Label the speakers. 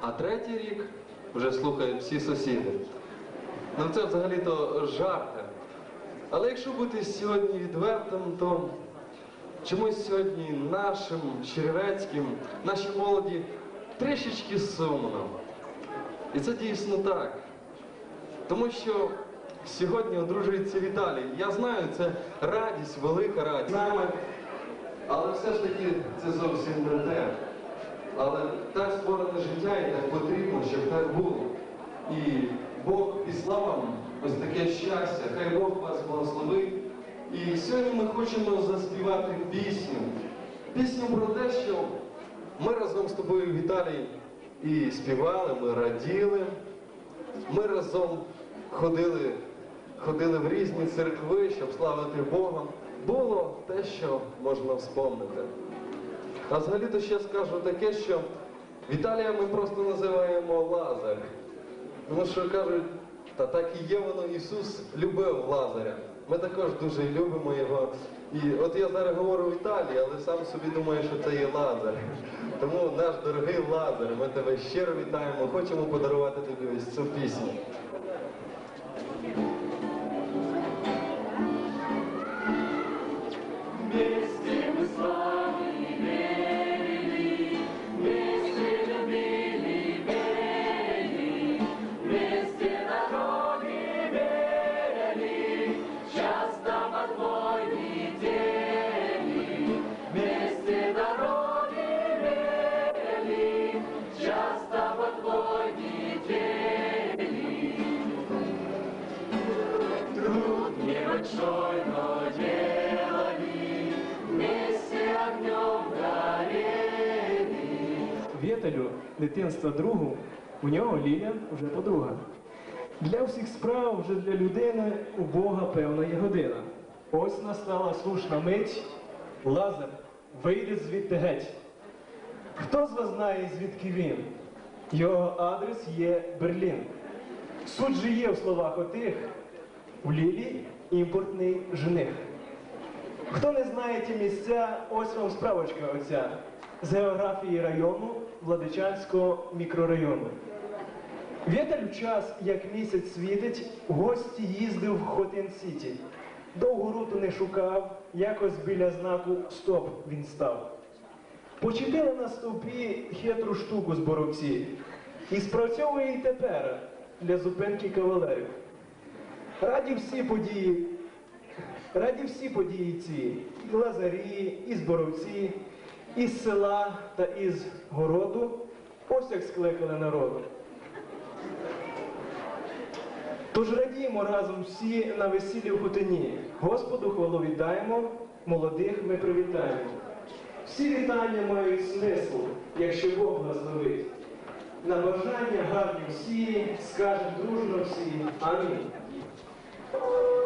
Speaker 1: А третій рік вже слухають всі сусіди. Ну це взагалі-то жарти. Але якщо бути сьогодні відвертим, то чомусь сьогодні нашим черевецьким, нашій молоді трішечки сумно. І це дійсно так. Тому що сьогодні одружується Віталій. Я знаю, це радість, велика радість. Але все ж таки це зовсім не те. Але так створене життя і так потрібно, щоб так було. І Бог післав вам ось таке щастя, хай Бог вас благословить. І сьогодні ми хочемо заспівати пісню. Пісню про те, що ми разом з тобою, Віталій, і співали, ми раділи. Ми разом ходили, ходили в різні церкви, щоб славити Бога. Було те, що можна вспомнити. А взагалі-то ще скажу таке, що Віталія ми просто називаємо Лазар. Тому що кажуть, та так і є воно, Ісус любив Лазаря. Ми також дуже любимо його. І от я зараз говорю Віталій, але сам собі думаю, що це є Лазар. Тому наш дорогий Лазар, ми тебе щиро вітаємо, хочемо подарувати тобі ось цю пісню.
Speaker 2: Вместе мы с вами Труд небольшой, но делали, вместе огнем горели.
Speaker 3: Дитинства другу, у нього Ліля вже подруга. Для всіх справ вже для людини у Бога певна є година. Ось настала слушна мить, Лазар вийде звідти геть. Хто з вас знає, звідки він? Його адрес є Берлін. Суть же є в словах отих, у Лілі імпортний жених. Хто не знає ті місця, ось вам справочка оця з географії району Владичанського мікрорайону. Віталь в час, як місяць світить, гості їздив в Хотин-Сіті. Довгу руту не шукав, якось біля знаку Стоп він став. Почепили на стовпі хитру штуку з боровці і спрацьовує і тепер для зупинки кавалерів. Раді всі події, раді всі події ці, і лазарі, і зборовці, із села та із городу, ось як скликали народу. Тож радіємо разом всі на весіллі в Хотині. Господу хвалу віддаємо, молодих ми привітаємо. Всі вітання мають смисл, якщо Бог благословить. На бажання гарні всі, скажемо дружно всі. Амінь. Oh.